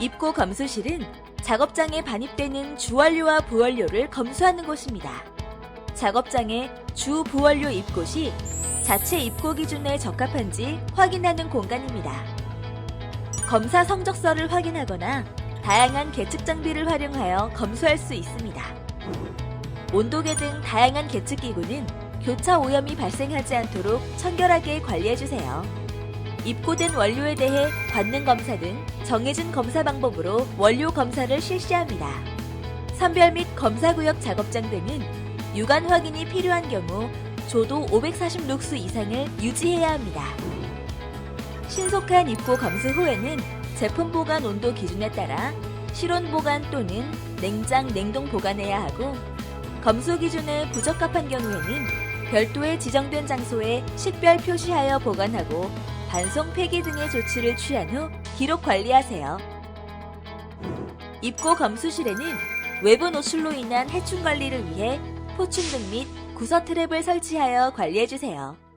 입고 검수실은 작업장에 반입되는 주원료와 부원료를 검수하는 곳입니다. 작업장에 주 부원료 입곳이 자체 입고 기준에 적합한지 확인하는 공간입니다. 검사 성적서를 확인하거나 다양한 계측 장비를 활용하여 검수할 수 있습니다. 온도계 등 다양한 계측 기구는 교차 오염이 발생하지 않도록 청결하게 관리해주세요. 입고된 원료에 대해 관능 검사 등 정해진 검사 방법으로 원료 검사를 실시합니다. 선별 및 검사 구역 작업장 등은 유관 확인이 필요한 경우 조도 540 룩스 이상을 유지해야 합니다. 신속한 입고 검수 후에는 제품 보관 온도 기준에 따라 실온 보관 또는 냉장 냉동 보관해야 하고 검수 기준에 부적합한 경우에는 별도의 지정된 장소에 식별 표시하여 보관하고 반송 폐기 등의 조치를 취한 후 기록 관리하세요. 입고 검수실에는 외부 노출로 인한 해충 관리를 위해 포춘등 및 구서 트랩을 설치하여 관리해주세요.